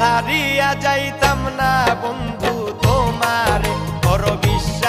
সারিয়া যাইতাম না বন্ধু তোমার বড় বিশ্বাস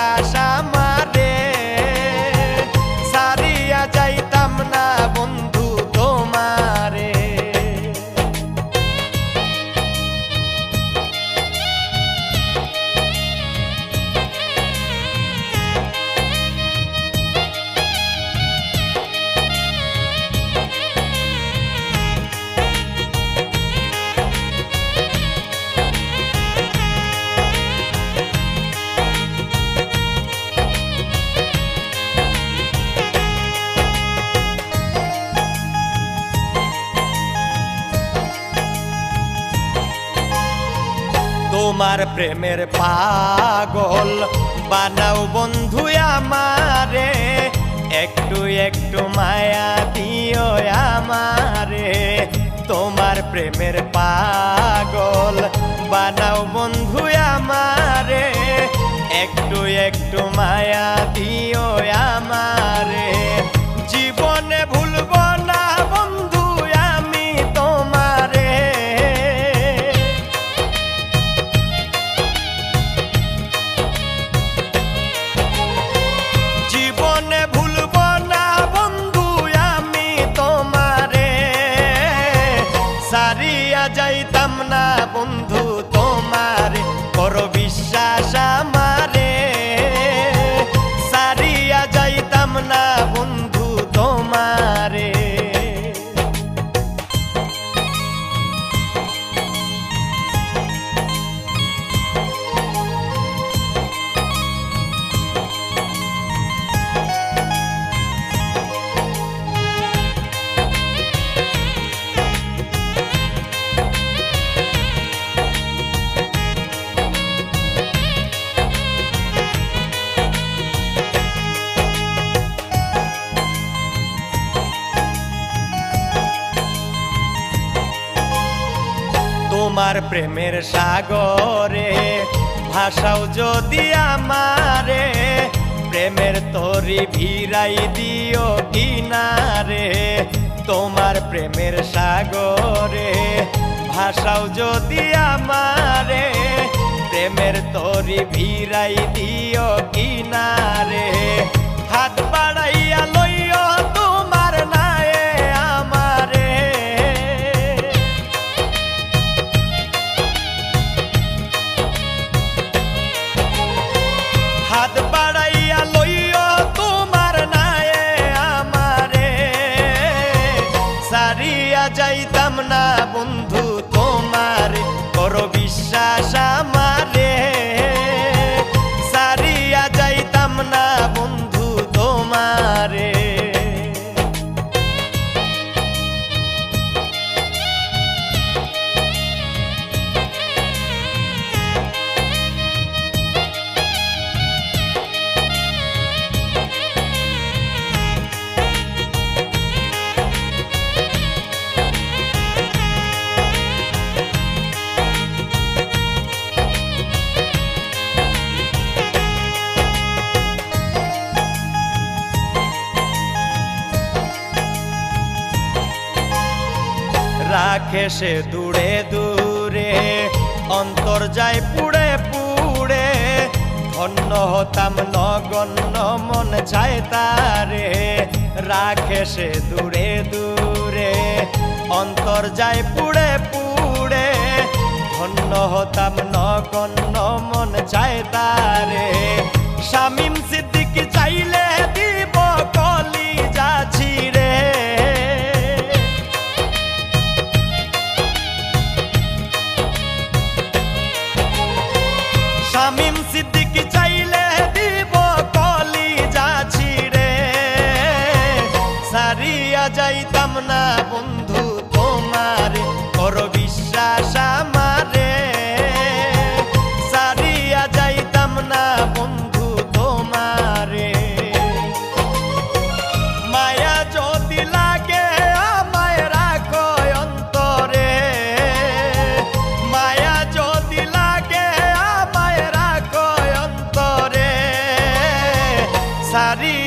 তোমার প্রেমের পাগল। বানাও বন্ধু আমারে, একটু একটু মায়া দিও আমারে। তোমার প্রেমের পাগল, বানাও বন্ধু আমারে, একটু একটু মায়া দিও আমারে। তোমার প্রেমের সাগরে, ভাষাও যদি আমারে, প্রেমের তরি ভিড়াই দিও কিনারে। তোমার প্রেমের সাগরে, ভাষাও যদি আমারে, প্রেমের তরি ভিড়াই দিও কিনারে। না বন্ধু। রাখে সে দূরে দূরে, অন্তর যায় পুড়ে পুড়ে। ধন্য হতাম নগণ্য, মন চায় তারে, রাখে সে দূরে দূরে। অন্তর যায় পুড়ে পুড়ে, ধন্য হতাম নগণ্য, মন চায় তারে। শামিম সিদ্দিক চাইলে দিব না বন্ধু তোমার, কর বিশ্বাস আমারে। সারিয়া যাইতাম না বন্ধু তোমারে। মায়া যদি লাগে আমায় রাখো অন্তরে। মায়া যদি লাগে আমায় রাখো অন্তরে। সারি